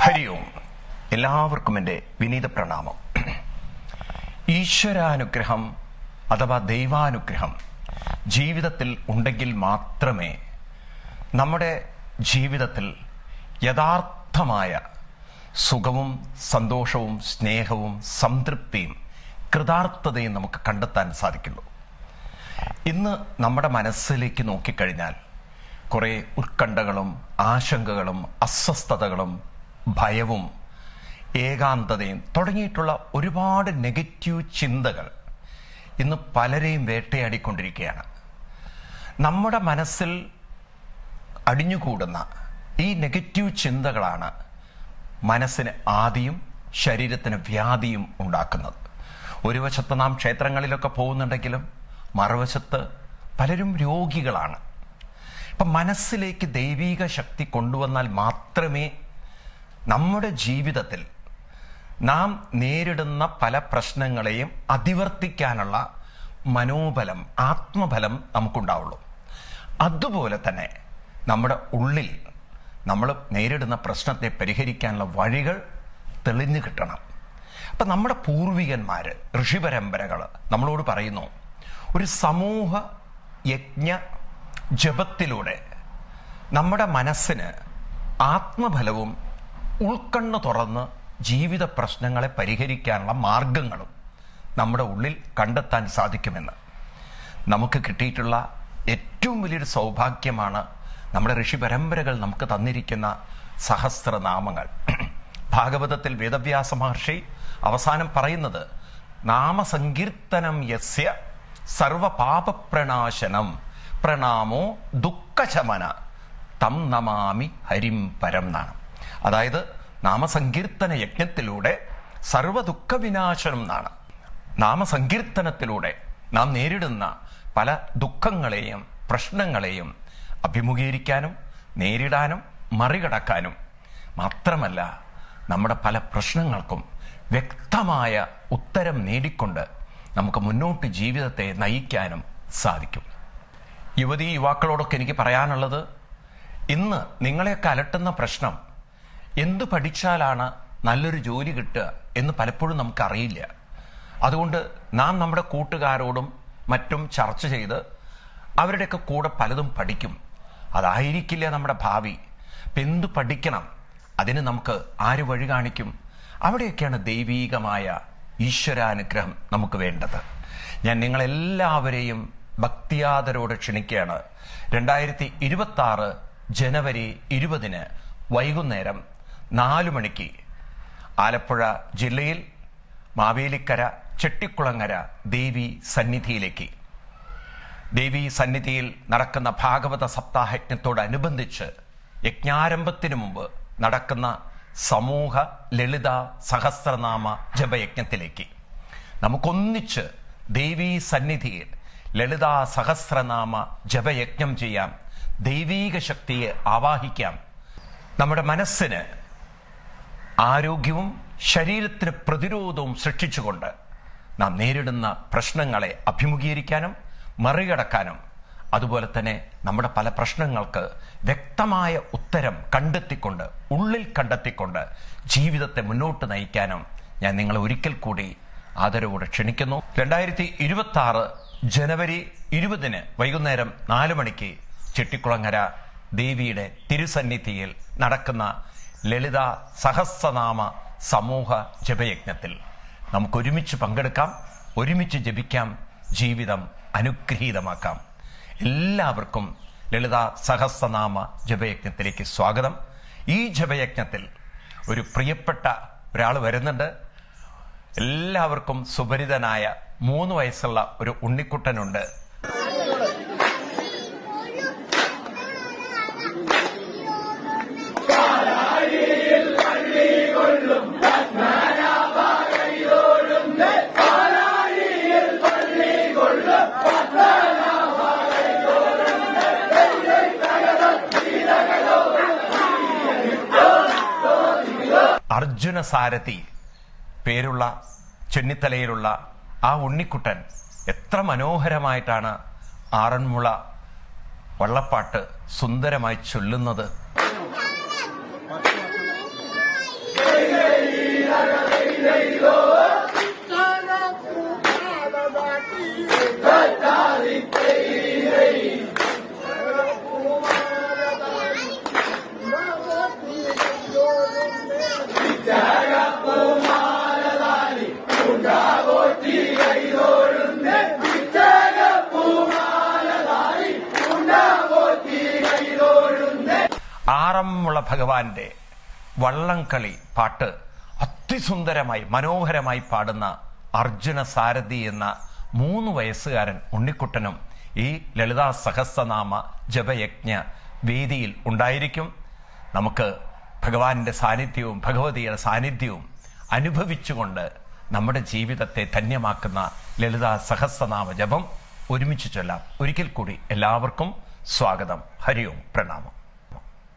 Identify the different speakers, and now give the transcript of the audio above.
Speaker 1: ഹരി ഓം എല്ലാവർക്കും എന്റെ വിനീത പ്രണാമം. ഈശ്വരാനുഗ്രഹം അഥവാ ദൈവാനുഗ്രഹം ജീവിതത്തിൽ ഉണ്ടെങ്കിൽ മാത്രമേ നമ്മുടെ ജീവിതത്തിൽ യഥാർത്ഥമായ സുഖവും സന്തോഷവും സ്നേഹവും സംതൃപ്തിയും കൃതാർത്ഥതയും നമുക്ക് കണ്ടെത്താൻ സാധിക്കുള്ളൂ. ഇന്ന് നമ്മുടെ മനസ്സിലേക്ക് നോക്കിക്കഴിഞ്ഞാൽ കുറേ ഉത്കണ്ഠകളും ആശങ്കകളും അസ്വസ്ഥതകളും ഭയവും ഏകാന്തതയും തുടങ്ങിയിട്ടുള്ള ഒരുപാട് നെഗറ്റീവ് ചിന്തകൾ ഇന്ന് പലരെയും വേട്ടയാടിക്കൊണ്ടിരിക്കുകയാണ്. നമ്മുടെ മനസ്സിൽ അടിഞ്ഞുകൂടുന്ന ഈ നെഗറ്റീവ് ചിന്തകളാണ് മനസ്സിന് ആദിയും ശരീരത്തിന് വ്യാധിയും ഉണ്ടാക്കുന്നത്. ഒരു വശത്ത് നാം ക്ഷേത്രങ്ങളിലൊക്കെ പോകുന്നുണ്ടെങ്കിലും മറുവശത്ത് പലരും രോഗികളാണ്. അപ്പം മനസ്സിലേക്ക് ദൈവീക ശക്തി കൊണ്ടുവന്നാൽ മാത്രമേ നമ്മുടെ ജീവിതത്തിൽ നാം നേരിടുന്ന പല പ്രശ്നങ്ങളെയും അതിവർത്തിക്കാനുള്ള മനോബലം ആത്മബലം നമുക്കുണ്ടാവുള്ളൂ. അതുപോലെ തന്നെ നമ്മുടെ ഉള്ളിൽ നമ്മൾ നേരിടുന്ന പ്രശ്നത്തെ പരിഹരിക്കാനുള്ള വഴികൾ തെളിഞ്ഞു കിട്ടണം. അപ്പം നമ്മുടെ പൂർവികന്മാർ ഋഷിപരമ്പരകൾ നമ്മളോട് പറയുന്നു ഒരു സമൂഹ യജ്ഞ ജപത്തിലൂടെ നമ്മുടെ മനസ്സിന് ആത്മഫലവും ഉൾക്കണ്ണു തുറന്ന് ജീവിത പ്രശ്നങ്ങളെ പരിഹരിക്കാനുള്ള മാർഗങ്ങളും നമ്മുടെ ഉള്ളിൽ കണ്ടെത്താൻ സാധിക്കുമെന്ന് നമുക്ക് കിട്ടിയിട്ടുള്ള ഏറ്റവും വലിയൊരു സൗഭാഗ്യമാണ് നമ്മുടെ ഋഷി പരമ്പരകൾ നമുക്ക് തന്നിരിക്കുന്ന സഹസ്രനാമങ്ങൾ. ഭാഗവതത്തിൽ വേദവ്യാസ മഹർഷി അവസാനം പറയുന്നത് നാമസങ്കീർത്തനം യസ്യ സർവപാപപ്രണാശനം. പ്രണാമോ ദുഃഖശമന. തം നമാമി ഹരിം പരം എന്നാണ്. അതായത് നാമസങ്കീർത്തന യജ്ഞത്തിലൂടെ സർവ ദുഃഖവിനാശനം എന്നാണ്. നാമസങ്കീർത്തനത്തിലൂടെ നാം നേരിടുന്ന പല ദുഃഖങ്ങളെയും പ്രശ്നങ്ങളെയും അഭിമുഖീകരിക്കാനും നേരിടാനും മറികടക്കാനും മാത്രമല്ല നമ്മുടെ പല പ്രശ്നങ്ങൾക്കും വ്യക്തമായ ഉത്തരം നേടിക്കൊണ്ട് നമുക്ക് മുന്നോട്ട് ജീവിതത്തെ നയിക്കാനും സാധിക്കും. യുവതി യുവാക്കളോടൊക്കെ എനിക്ക് പറയാനുള്ളത് ഇന്ന് നിങ്ങളെയൊക്കെ അലട്ടുന്ന പ്രശ്നം എന്ത് പഠിച്ചാലാണ് നല്ലൊരു ജോലി കിട്ടുക എന്ന് പലപ്പോഴും നമുക്കറിയില്ല. അതുകൊണ്ട് നാം നമ്മുടെ കൂട്ടുകാരോടും മറ്റും ചർച്ച ചെയ്ത് അവരുടെയൊക്കെ കൂടെ പലതും പഠിക്കും. അതായിരിക്കില്ല നമ്മുടെ ഭാവി. പെന്തു പഠിക്കണം. അതിന് നമുക്ക് ആര് വഴി കാണിക്കും? അവിടെയൊക്കെയാണ് ദൈവീകമായ ഈശ്വരാനുഗ്രഹം നമുക്ക് വേണ്ടത്. ഞാൻ നിങ്ങളെല്ലാവരെയും ഭക്തിയാദരോട് ക്ഷണിക്കുകയാണ്. രണ്ടായിരത്തി ഇരുപത്തി ആറ് ജനുവരി ഇരുപതിന് വൈകുന്നേരം നാലു മണിക്ക് ആലപ്പുഴ ജില്ലയിൽ മാവേലിക്കര ചെട്ടിക്കുളങ്ങര ദേവി സന്നിധിയിലേക്ക്. ദേവി സന്നിധിയിൽ നടക്കുന്ന ഭാഗവത സപ്താഹയജ്ഞത്തോടനുബന്ധിച്ച് യജ്ഞാരംഭത്തിനു മുമ്പ് നടക്കുന്ന സമൂഹ ലളിത സഹസ്രനാമ ജപയജ്ഞത്തിലേക്ക്. നമുക്കൊന്നിച്ച് ദേവീ സന്നിധിയിൽ ലളിത സഹസ്രനാമ ജപയജ്ഞം ചെയ്യാം. ദൈവീക ശക്തിയെ ആവാഹിക്കാം. നമ്മുടെ മനസ്സിന് ആരോഗ്യവും ശരീരത്തിന് പ്രതിരോധവും സൃഷ്ടിച്ചുകൊണ്ട് നാം നേരിടുന്ന പ്രശ്നങ്ങളെ അഭിമുഖീകരിക്കാനും മറികടക്കാനും അതുപോലെ തന്നെ നമ്മുടെ പല പ്രശ്നങ്ങൾക്ക് വ്യക്തമായ ഉത്തരം കണ്ടെത്തിക്കൊണ്ട് ഉള്ളിൽ കണ്ടെത്തിക്കൊണ്ട് ജീവിതത്തെ മുന്നോട്ട് നയിക്കാനും ഞാൻ നിങ്ങളെ ഒരിക്കൽ കൂടി ആദരവോടെ ക്ഷണിക്കുന്നു. രണ്ടായിരത്തി ഇരുപത്തി ആറ് ജനുവരി ഇരുപതിന് വൈകുന്നേരം നാല് മണിക്ക് ചെട്ടിക്കുളങ്ങര ദേവിയുടെ തിരുസന്നിധിയിൽ നടക്കുന്ന ലളിത സഹസ്രനാമ സമൂഹ ജപയജ്ഞത്തിൽ നമുക്കൊരുമിച്ച് പങ്കെടുക്കാം ഒരുമിച്ച് ജപിക്കാം ജീവിതം അനുഗ്രഹീതമാക്കാം. എല്ലാവർക്കും ലളിത സഹസ്രനാമ ജപയജ്ഞത്തിലേക്ക് സ്വാഗതം. ഈ ജപയജ്ഞത്തിൽ ഒരു പ്രിയപ്പെട്ട ഒരാൾ വരുന്നുണ്ട്. എല്ലാവർക്കും സുപരിതനായ മൂന്ന് വയസ്സുള്ള ഒരു ഉണ്ണിക്കുട്ടനുണ്ട്. അർജുന സാരഥി പേരുള്ള ചെന്നിത്തലയിലുള്ള ആ ഉണ്ണിക്കുട്ടൻ എത്ര മനോഹരമായിട്ടാണ് ആറന്മുള വള്ളപ്പാട്ട് സുന്ദരമായി ചൊല്ലുന്നത് ആറന്മുള ഭഗവാന്റെ വള്ളംകളി പാട്ട് അതിസുന്ദരമായി മനോഹരമായി പാടുന്ന അർജുന സാരഥി എന്ന മൂന്ന് വയസ്സുകാരൻ ഉണ്ണിക്കുട്ടനും ഈ ലളിതാ സഹസ്രനാമ ജപയജ്ഞ വേദിയിൽ ഉണ്ടായിരിക്കും. നമുക്ക് ഭഗവാന്റെ സാന്നിധ്യവും ഭഗവതിയുടെ സാന്നിധ്യവും അനുഭവിച്ചുകൊണ്ട് നമ്മുടെ ജീവിതത്തെ ധന്യമാക്കുന്ന ലളിതാ സഹസ്രനാമ ജപം ഒരുമിച്ച് ചൊല്ലാം. ഒരിക്കൽ കൂടി എല്ലാവർക്കും സ്വാഗതം. ഹരിയോം പ്രണാമം.